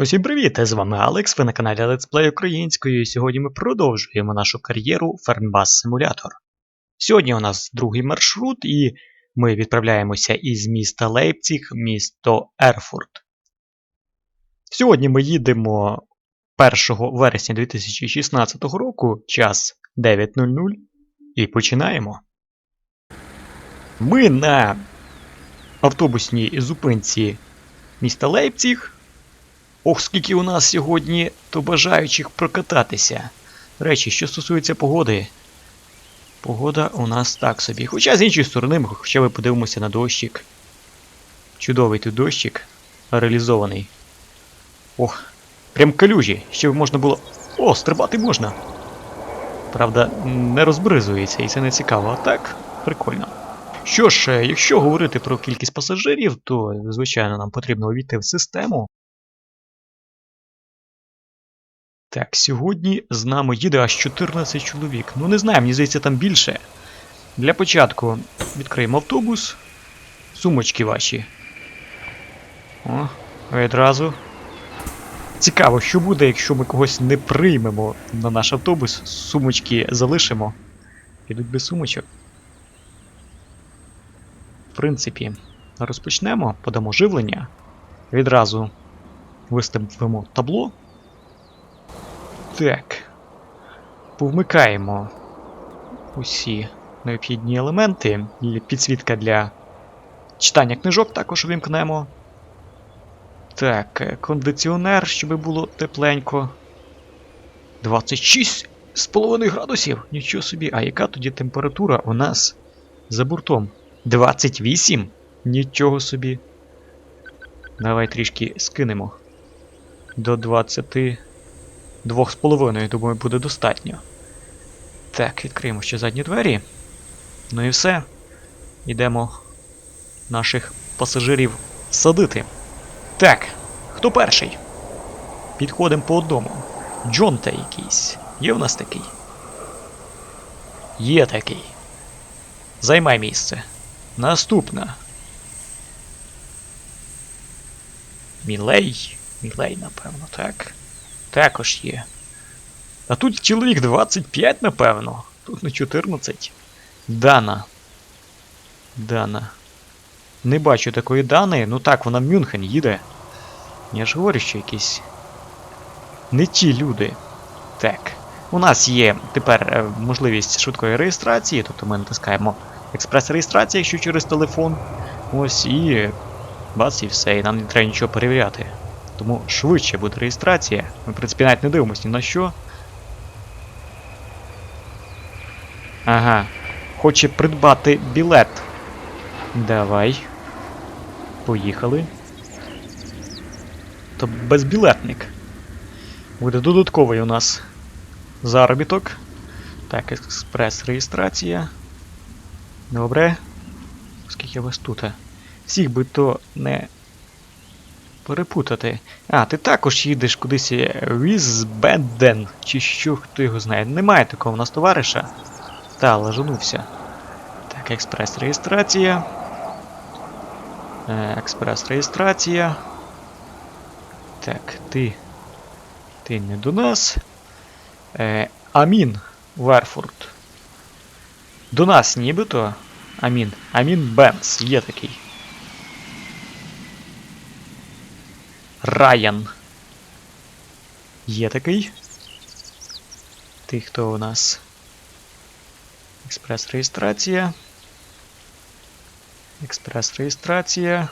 Усім привіт! З вами Алекс, ви на каналі Let's Play Українською, і сьогодні ми продовжуємо нашу кар'єру Фернбас Simulator. Сьогодні у нас другий маршрут, і ми відправляємося із міста Лейпціг в місто Ерфурт. Сьогодні ми їдемо 1 вересня 2016 року, час 9.00, і починаємо. Ми на автобусній зупинці міста Лейпціг. Ох, скільки у нас сьогодні то бажаючих прокататися. Речі, що стосується погоди. Погода у нас так собі. Хоча з іншої сторони, ми хоча б подивимося на дощик. Чудовий тут дощик. Реалізований. Ох, прям калюжі, щоб можна було. О, стрибати можна. Правда, не розбризується і це не цікаво, а так, прикольно. Що ж, е, якщо говорити про кількість пасажирів, то, звичайно, нам потрібно увійти в систему. Так, сьогодні з нами їде аж 14 чоловік. Ну не знаю, мені здається, там більше. Для початку відкриємо автобус. Сумочки ваші. О, відразу. Цікаво, що буде, якщо ми когось не приймемо на наш автобус, сумочки залишимо. Підуть без сумочок. В принципі, розпочнемо, подамо живлення. Відразу виставимо табло. Так. Повмикаємо усі необхідні елементи. Підсвітка для читання книжок також вимкнемо. Так, е, кондиціонер, щоб було тепленько. 26,5 градусів. Нічого собі. А яка тоді температура у нас за бортом? 28? Нічого собі. Давай трішки скинемо. До 20. Двох з половиною, думаю, буде достатньо. Так, відкриємо ще задні двері. Ну і все. Йдемо наших пасажирів садити. Так, хто перший? Підходимо по одному. Джонта якийсь. Є в нас такий? Є такий. Займай місце. Наступна. Мілей. Мілей, напевно, так. Також є. А тут чоловік 25, напевно. Тут не 14. Дана. Дана. Не бачу такої Дани. Ну так, вона в Мюнхен їде. Я ж говорю, що якісь. Не ті люди. Так. У нас є тепер е, можливість швидкої реєстрації, тобто ми натискаємо експрес-реєстрація, якщо через телефон. Ось і. Бац, і все, і нам не треба нічого перевіряти. Тому швидше буде реєстрація. Ми, в принципі, навіть не дивимося ні на що. Ага. Хоче придбати білет. Давай. Поїхали. То безбілетник. Буде додатковий у нас заробіток. Так, експрес-реєстрація. Добре. Скільки вас тут? Всіх би то не перепутати. А, ти також їдеш кудись Візбеден, чи що, хто його знає. Немає такого у нас товариша. Та, лажанувся. Так, експрес-реєстрація. Е, Експрес-реєстрація. Так, ти. Ти не до нас. Е, Амін Верфорд. До нас нібито. Амін. Амін Бенс. Є такий. Райан. Є такий. Ти хто у нас? Експрес-реєстрація. Експрес-реєстрація.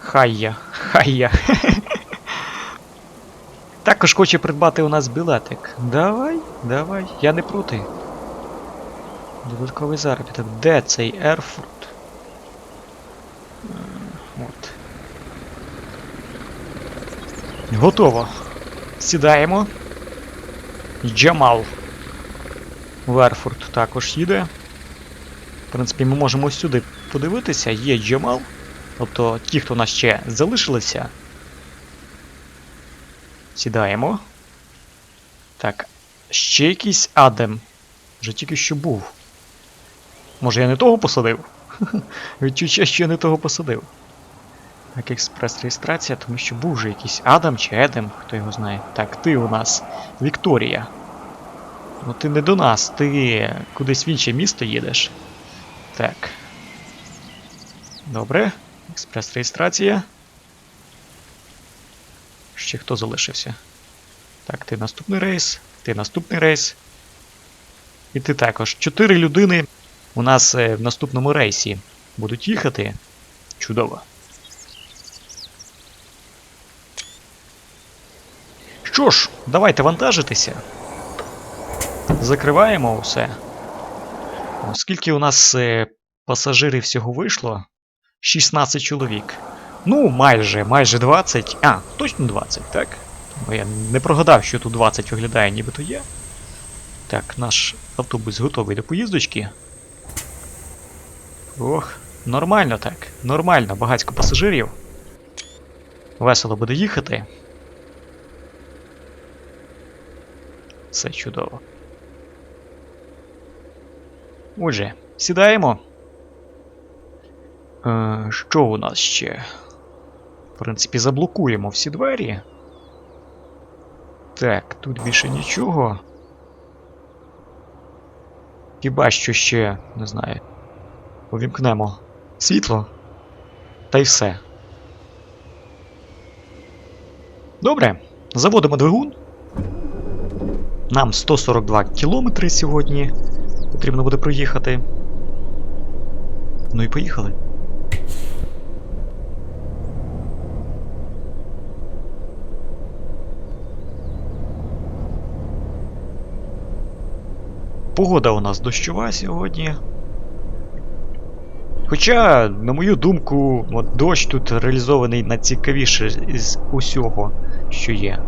Хайя. Хайя. Також хоче придбати у нас білетик. Давай, давай, я не проти. Додатковий заробіток. Де цей Ерфурт? От. Готово. Сідаємо. Джамал. Верфорд також їде. В принципі, ми можемо сюди подивитися. Є Джамал. Тобто ті, хто у нас ще залишилися. Сідаємо. Так. Ще якийсь Адем. Вже тільки що був. Може я не того посадив? Відчуття, що я не того посадив. Як експрес-реєстрація, тому що був вже якийсь Адам чи Едем, хто його знає. Так, ти у нас Вікторія. Ну ти не до нас, ти кудись в інше місто їдеш. Так. Добре. Експрес-реєстрація. Ще хто залишився? Так, ти наступний рейс, ти наступний рейс. І ти також. Чотири людини у нас е, в наступному рейсі будуть їхати. Чудово. Що ж, давайте вантажитися. Закриваємо усе. Скільки у нас е, пасажирів всього вийшло? 16 чоловік. Ну, майже, майже 20. А, точно 20, так? Бо я не прогадав, що тут 20 виглядає, нібито є. Так, наш автобус готовий до поїздочки. Ох, нормально так. Нормально, багатько пасажирів. Весело буде їхати. Все чудово. Отже, сідаємо. Е, що у нас ще? В принципі, заблокуємо всі двері. Так, тут більше нічого. Хіба що ще, не знаю. Увімкнемо світло. Та й все. Добре, заводимо двигун. Нам 142 кілометри сьогодні. Потрібно буде проїхати. Ну і поїхали. Погода у нас дощова сьогодні. Хоча, на мою думку, дощ тут реалізований найцікавіше з усього, що є.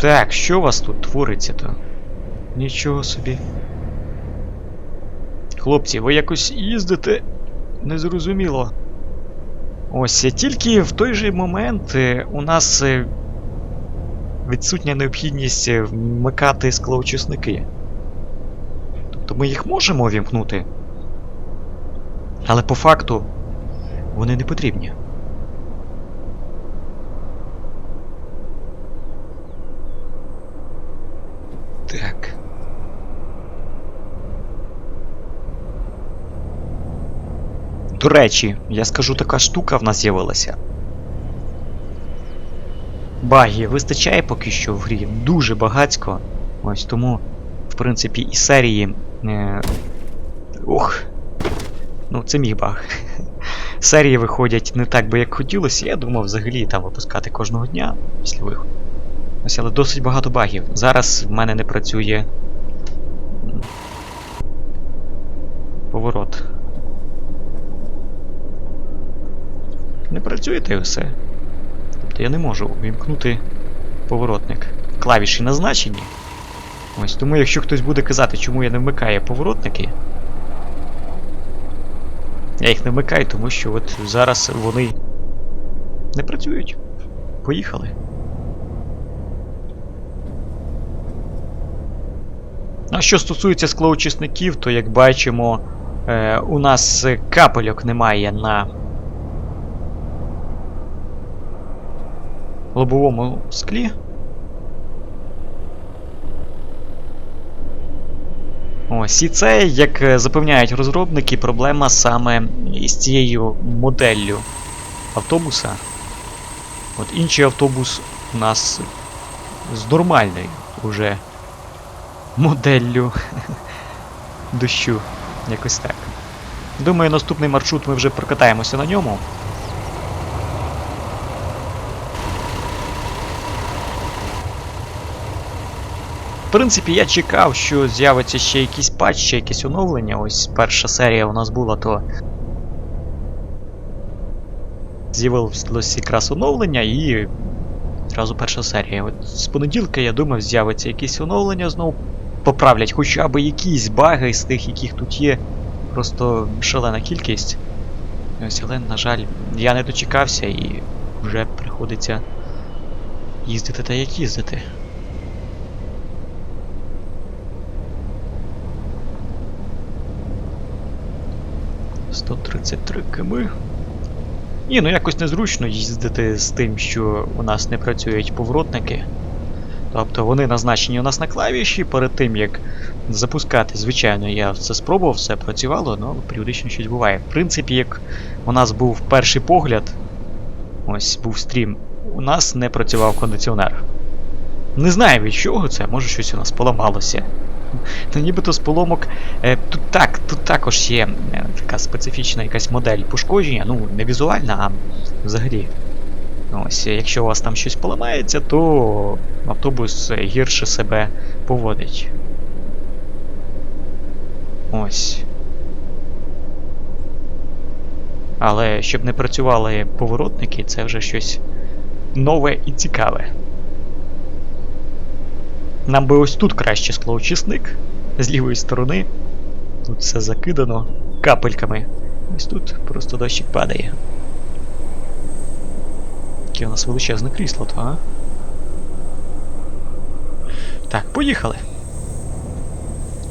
Так, що у вас тут твориться то? Нічого собі. Хлопці, ви якось їздите незрозуміло. Ось тільки в той же момент е, у нас е, відсутня необхідність е, вмикати склоочисники. Тобто ми їх можемо увімкнути. Але по факту вони не потрібні. Так. До речі, я скажу, така штука в нас з'явилася. Баги вистачає поки що в грі. Дуже багацько. Ось тому, в принципі, і серії. Е... Ух. Ну, це мій баг. Серії виходять не так би, як хотілося. Я думав взагалі там випускати кожного дня після виходу. Ось, але досить багато багів. Зараз в мене не працює. Поворот. Не працює та й все. Тобто я не можу увімкнути поворотник. Клавіші назначені. Ось тому, якщо хтось буде казати, чому я не вмикаю поворотники. Я їх не вмикаю, тому що от зараз вони не працюють. Поїхали. А що стосується склоочисників, то як бачимо, е, у нас капельок немає на лобовому склі. Ось і це, як е, запевняють розробники, проблема саме із цією моделлю автобуса. От інший автобус у нас з нормальною уже моделлю дощу. Якось так. Думаю, наступний маршрут ми вже прокатаємося на ньому. В принципі, я чекав, що з'явиться ще якийсь патч, ще якесь оновлення. Ось перша серія у нас була, то. З'явилось якраз оновлення і. Одразу перша серія. От з понеділка, я думав, з'явиться якесь оновлення, знову поправлять хоча б якісь баги з тих, яких тут є. Просто шалена кількість. Ось, але, на жаль, я не дочекався і вже приходиться їздити та як їздити. 133 км. Ні, ну якось незручно їздити з тим, що у нас не працюють поворотники. Тобто вони назначені у нас на клавіші перед тим, як запускати. Звичайно, я це спробував, все працювало, але періодично щось буває. В принципі, як у нас був перший погляд, ось був стрім, у нас не працював кондиціонер. Не знаю від чого це, може щось у нас поламалося. Ну нібито з поломок. Е, тут так, тут також є е, така специфічна якась модель пошкодження, ну, не візуальна, а взагалі. Ось, якщо у вас там щось поламається, то автобус е, гірше себе поводить. Ось. Але щоб не працювали поворотники, це вже щось нове і цікаве. Нам би ось тут краще склоочисник з лівої сторони. Тут все закидано капельками. Ось тут просто дощик падає. Яке у нас величезне крісло, то, а? Так, поїхали.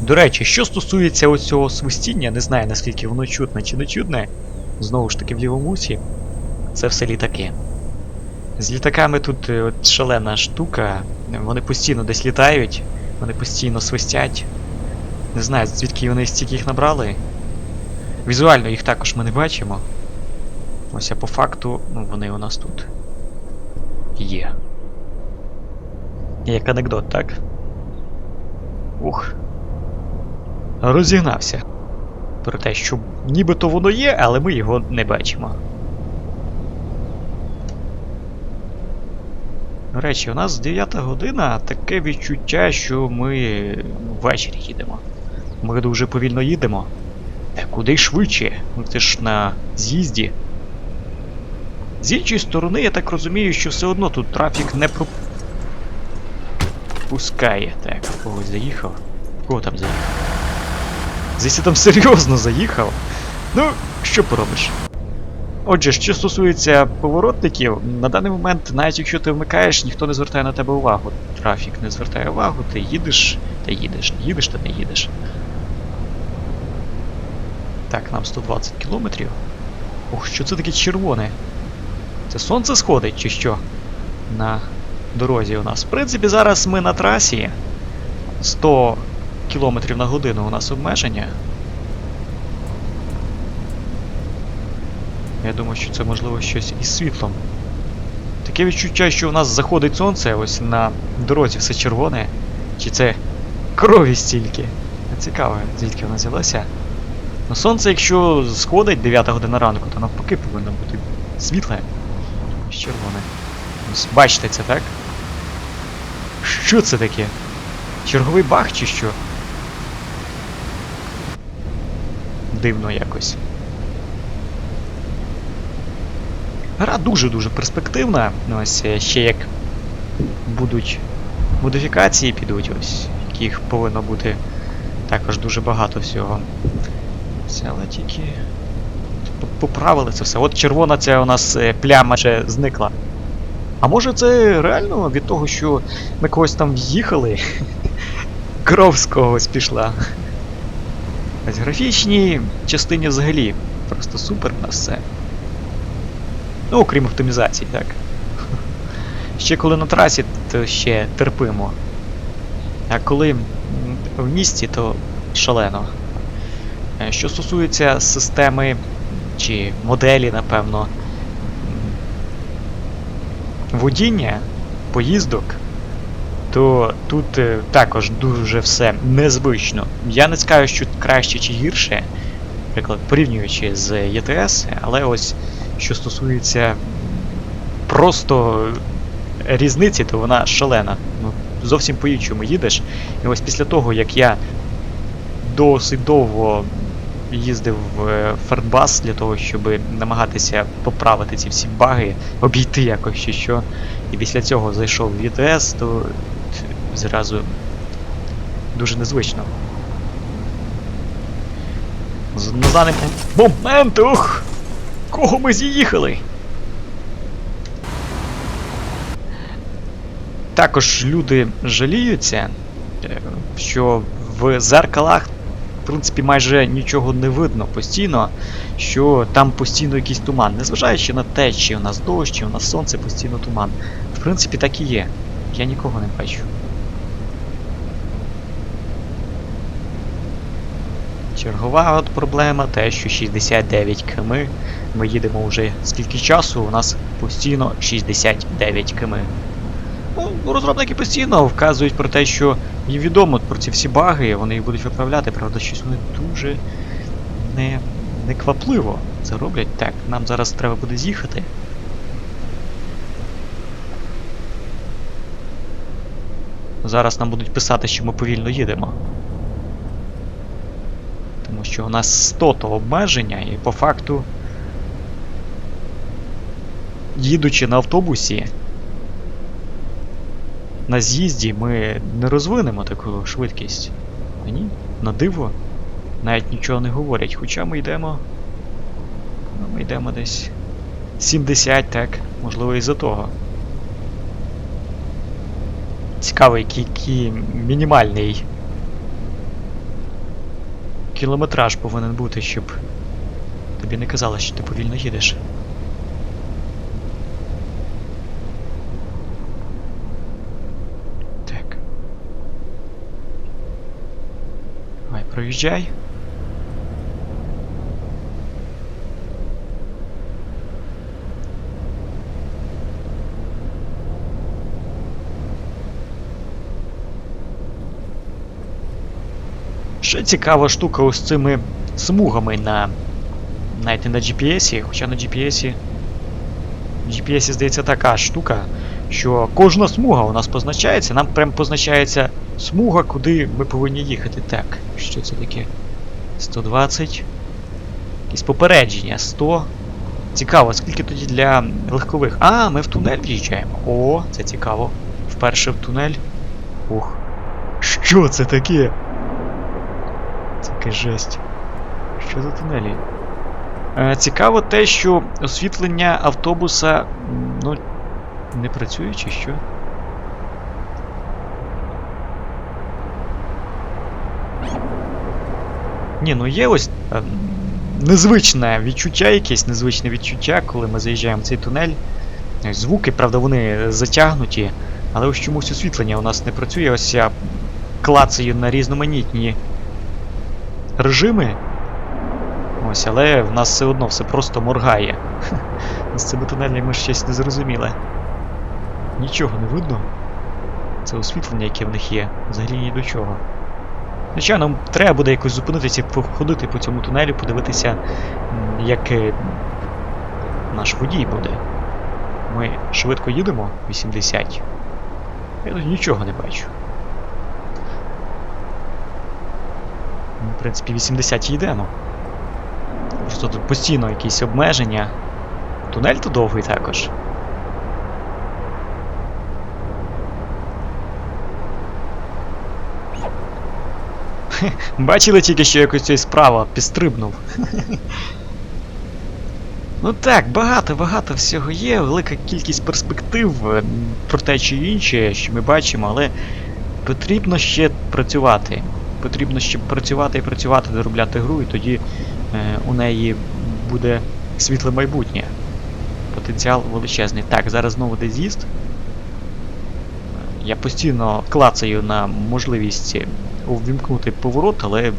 До речі, що стосується оцього свистіння, не знаю наскільки воно чутне чи не чутне. Знову ж таки в лівому усі. Це все літаки. З літаками тут е, от шалена штука. Вони постійно десь літають, вони постійно свистять. Не знаю, звідки вони стільки їх набрали. Візуально їх також ми не бачимо. Ось а по факту, ну вони у нас тут є. Як анекдот, так? Ух. Розігнався. Про те, що нібито воно є, але ми його не бачимо. До речі, у нас 9 година, таке відчуття, що ми ввечері їдемо. Ми дуже повільно їдемо. Та куди швидше? Це ж на з'їзді. З іншої сторони, я так розумію, що все одно тут трафік не пропускає. Так, когось заїхав. Кого там заїхав? Здається, там серйозно заїхав. Ну, що поробиш? Отже, що стосується поворотників, на даний момент, навіть якщо ти вмикаєш, ніхто не звертає на тебе увагу. Трафік не звертає увагу, ти їдеш, та їдеш, їдеш, та не їдеш. Так, нам 120 кілометрів. Ох, що це таке червоне? Це сонце сходить, чи що? На дорозі у нас. В принципі, зараз ми на трасі. 100 кілометрів на годину у нас обмеження. Я думаю, що це можливо щось із світлом. Таке відчуття, що у нас заходить сонце, ось на дорозі все червоне. Чи це крові стільки? Цікаво, звідки вона взялася. Ну сонце, якщо сходить 9 година ранку, то навпаки повинно бути світле. Ось червоне. Ось бачите це, так? Що це таке? Черговий баг чи що? Дивно якось. Гра дуже-дуже перспективна. Ось е, ще як будуть модифікації підуть, ось, яких повинно бути також дуже багато всього. Але тільки. Поправили це все. От червона ця у нас е, пляма ще зникла. А може це реально від того, що ми когось там в'їхали? Кров з когось пішла. Ось графічній частині взагалі. Просто супер в нас все. Ну, окрім оптимізації, так. Ще коли на трасі, то ще терпимо. А коли в місті, то шалено. Е, Що стосується системи чи моделі, напевно, водіння, поїздок, то тут е, також дуже все незвично. Я не скажу, що краще чи гірше, наприклад, порівнюючи з ЄТС, але ось що стосується просто різниці, то вона шалена. Ну, зовсім по-іншому їдеш. І ось після того, як я досить довго їздив в Фертбас для того, щоб намагатися поправити ці всі баги, обійти якось чи що. І після цього зайшов в ЄТС, то зразу дуже незвично. На даний момент, ух! Кого ми з'їхали? Також люди жаліються, е, що в зеркалах в принципі, майже нічого не видно постійно, що там постійно якийсь туман. Незважаючи на те, чи у нас дощ, чи у нас сонце, постійно туман. В принципі, так і є. Я нікого не бачу. Чергова от проблема, те, що 69 км. Ми їдемо вже скільки часу, у нас постійно 69 км. Ну, розробники постійно вказують про те, що їм відомо про ці всі баги, вони їх будуть виправляти, правда, щось вони дуже не, неквапливо це роблять. Так, нам зараз треба буде з'їхати. Зараз нам будуть писати, що ми повільно їдемо. Тому що у нас 100 то обмеження, і по факту, їдучи на автобусі, на з'їзді ми не розвинемо таку швидкість. А ні, на диво. Навіть нічого не говорять. Хоча ми йдемо. Ну, ми йдемо десь 70, так, можливо, і за того. Цікаво, який, який мінімальний кілометраж повинен бути, щоб тобі не казали, що ти повільно їдеш. Так. Давай, проїжджай. Ще цікава штука ось цими смугами на. Навіть не на GPS, хоча на GPS. GPS, здається, така штука, що кожна смуга у нас позначається, нам прям позначається смуга, куди ми повинні їхати. Так, що це таке? 120. Якісь попередження. 100. Цікаво, скільки тоді для легкових. А, ми в тунель в'їжджаємо. О, це цікаво. Вперше в тунель. Ух. Що це таке? Яка жесть. Що за тунелі? Е, цікаво те, що освітлення автобуса. Ну. Не працює чи що? Ні, ну є ось е, незвичне відчуття, якесь незвичне відчуття, коли ми заїжджаємо в цей тунель. Е, Звуки, правда, вони затягнуті, але ось чомусь освітлення у нас не працює. Ось я клацаю на різноманітні режими. Ось, але в нас все одно все просто моргає. З цими тунелями ми щось незрозуміле. Нічого не видно. Це освітлення, яке в них є, взагалі ні до чого. Звичайно, треба буде якось зупинитися, походити по цьому тунелю, подивитися, як е, наш водій буде. Ми швидко їдемо 80. Я тут нічого не бачу. Ну, В принципі, 80 йдемо. Просто тут постійно якісь обмеження. Тунель то довгий також. Бачили тільки, що якось цей справа підстрибнув. Ну так, багато, багато всього є, велика кількість перспектив е, про те чи інше, що ми бачимо, але потрібно ще працювати. Потрібно ще працювати і працювати, доробляти гру, і тоді е, у неї буде світле майбутнє. Потенціал величезний. Так, зараз знову де з'їзд. Я постійно клацаю на можливість увімкнути поворот, але.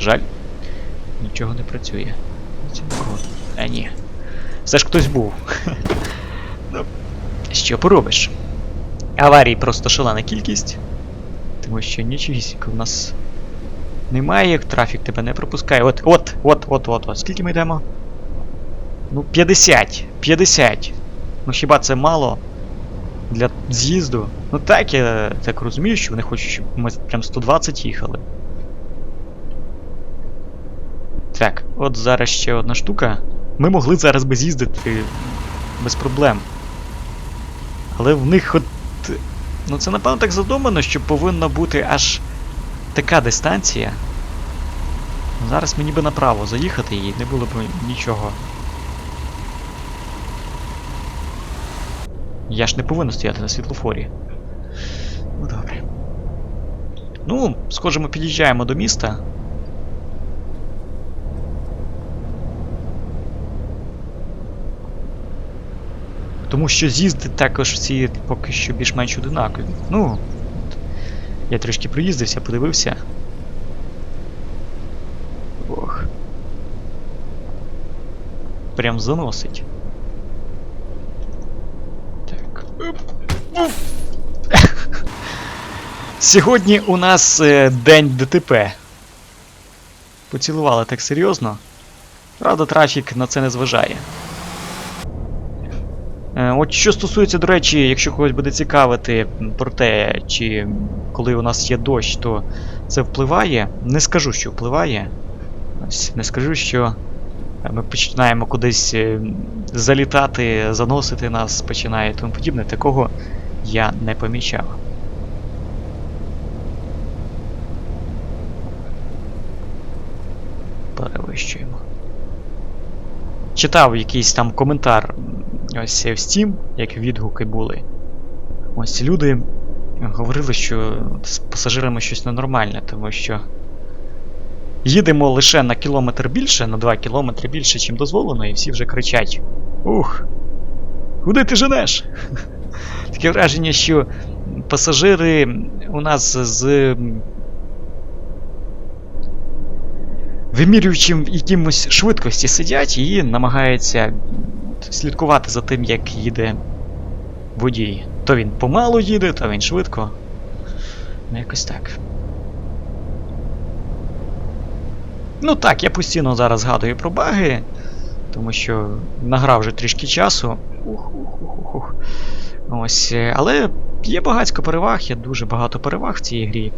Жаль, нічого не працює. А ні. Все ж хтось був. що поробиш? Аварій просто шалена кількість. Тому що нічогісінько в нас немає, трафік тебе не пропускає. От, от, от, от, от, от. Скільки ми йдемо? Ну, 50. 50. Ну хіба це мало для з'їзду? Ну так, я так розумію, що вони хочуть, щоб ми прям 120 їхали. Так, от зараз ще одна штука. Ми могли зараз би з'їздити без проблем. Але в них от. Ну це напевно так задумано, що повинна бути аж така дистанція. Зараз мені би направо заїхати її не було б нічого. Я ж не повинен стояти на світлофорі. Ну добре. Ну, схоже, ми під'їжджаємо до міста. Тому що з'їзди також всі поки що більш-менш одинакові. Ну. Я трішки проїздився, подивився. Ох. Прям заносить. Так. Сьогодні у нас е, день ДТП. Поцілували так серйозно. Правда, трафік на це не зважає. Е, От що стосується, до речі, якщо когось буде цікавити про те, чи коли у нас є дощ, то це впливає. Не скажу, що впливає. Ось, не скажу, що ми починаємо кудись е, залітати, заносити нас починає тому подібне. Такого я не помічав. Перевищуємо. Читав якийсь там коментар ось в Steam, як відгуки були. Ось люди говорили, що з пасажирами щось ненормальне, тому що їдемо лише на кілометр більше, на 2 кілометри більше, чим дозволено, і всі вже кричать: Ух! Куди ти женеш? Таке враження, що пасажири у нас з м, вимірюючим якимось швидкості сидять і намагаються слідкувати за тим, як їде водій. То він помалу їде, то він швидко. Ну, якось так. Ну так, я постійно зараз згадую про баги, тому що награв вже трішки часу. Ух, ух, ух, ух. Ось, е, але є багатько переваг, є дуже багато переваг в цій грі.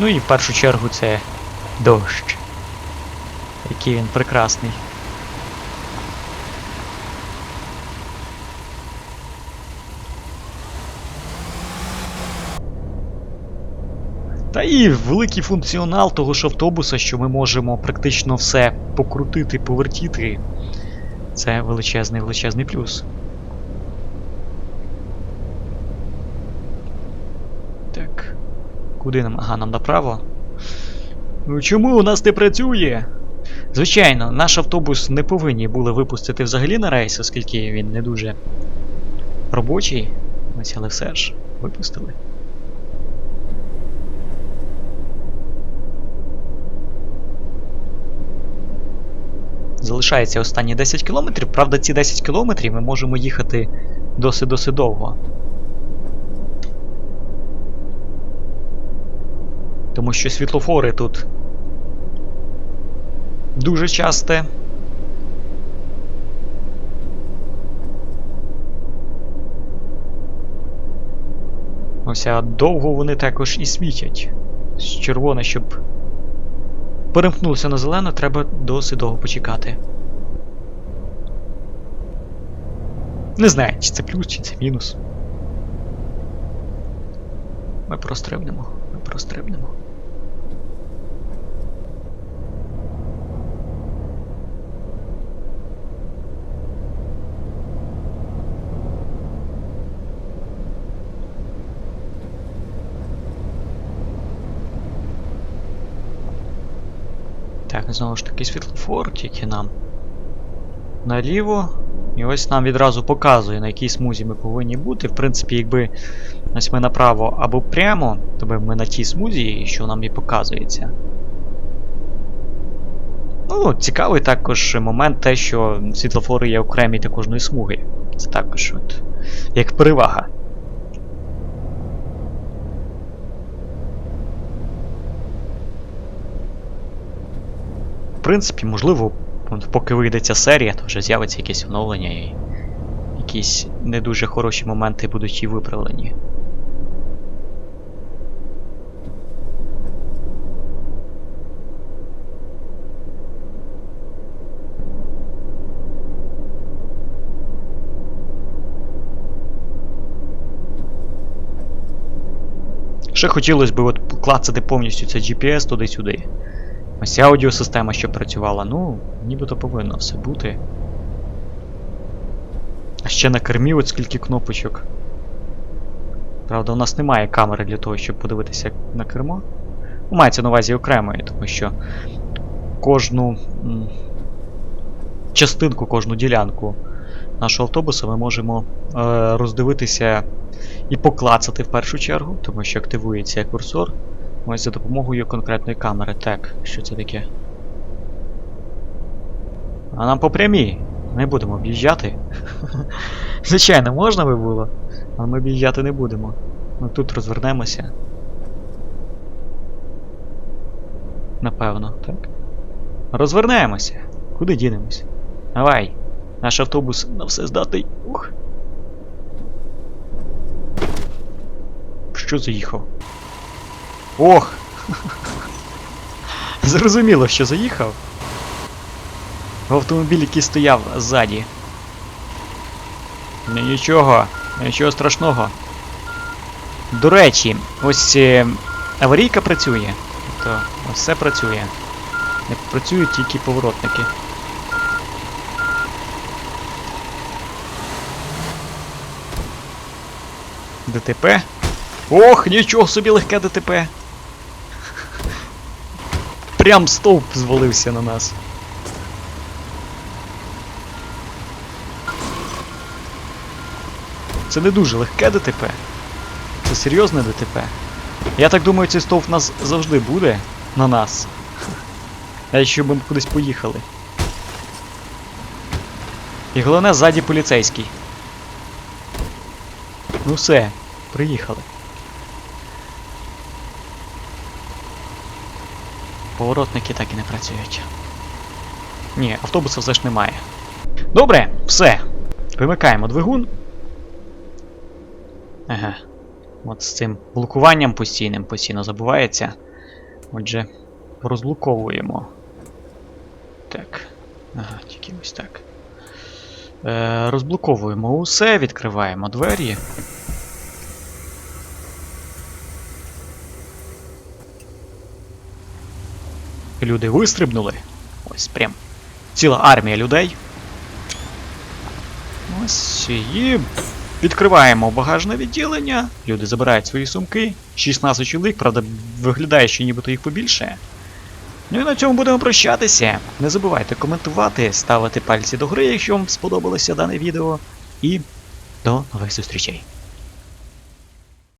Ну і в першу чергу це дощ. Який він прекрасний. Та і великий функціонал того ж автобуса, що ми можемо практично все покрутити, повертіти. Це величезний величезний плюс. Так. Куди нам? Ага, нам направо. Ну чому у нас не працює? Звичайно, наш автобус не повинні були випустити взагалі на рейс, оскільки він не дуже робочий. Ось, але все ж, випустили. Залишається останні 10 кілометрів. Правда, ці 10 кілометрів ми можемо їхати досить-досить довго. Тому що світлофори тут дуже часте. Ось довго вони також і світять. З червоне, щоб перемкнувся на зелене, треба досить довго почекати. Не знаю, чи це плюс, чи це мінус. Ми прострибнемо. Ми прострибнемо. Так, знову ж таки світлофор, тільки нам наліво. І ось нам відразу показує, на якій смузі ми повинні бути. В принципі, якби ось ми направо або прямо, то ми на тій смузі, що нам і показується. Ну, цікавий також момент те, що світлофори є окремі для кожної смуги. Це також от, як перевага. В принципі, можливо, поки вийде ця серія, то вже з'явиться якесь оновлення і якісь не дуже хороші моменти будуть і виправлені. Ще хотілося б от клацати повністю це GPS туди-сюди. Ось ця аудіосистема, що працювала, ну, нібито повинно все бути. А ще на кермі от скільки кнопочок. Правда, у нас немає камери для того, щоб подивитися на кермо. Ну, Мається на увазі окремої, тому що кожну. частинку, кожну ділянку нашого автобуса ми можемо е, роздивитися і поклацати в першу чергу, тому що активується курсор. Ось за допомогою конкретної камери. Так, що це таке? А нам по прямій. Не будемо об'їжджати. Звичайно, можна би було, але ми об'їжджати не будемо. Ми тут розвернемося. Напевно, так? Розвернемося. Куди дінемось? Давай. Наш автобус на все здатний. Ух. Що заїхав? Ох! Зрозуміло, що заїхав. В автомобіль, який стояв ззаді. Нічого, нічого страшного. До речі, ось е, аварійка працює. То все працює. Не працюють тільки поворотники. ДТП. Ох, нічого собі легке ДТП. Прям стовп звалився на нас. Це не дуже легке ДТП. Це серйозне ДТП. Я так думаю, цей стовп нас завжди буде на нас. А якщо ми кудись поїхали. І головне, ззаді поліцейський. Ну все, приїхали. Поворотники так і не працюють. Ні, автобуса все ж немає. Добре, все. Вимикаємо двигун. Ага. От з цим блокуванням постійним постійно забувається. Отже, розблоковуємо. Так. Ага, тільки ось так. Е, розблоковуємо усе, відкриваємо двері. Люди вистрибнули. Ось прям ціла армія людей. Ось і відкриваємо багажне відділення. Люди забирають свої сумки. 16 чоловік, правда, виглядає, що нібито їх побільше. Ну і на цьому будемо прощатися. Не забувайте коментувати, ставити пальці догори, якщо вам сподобалося дане відео. І до нових зустрічей.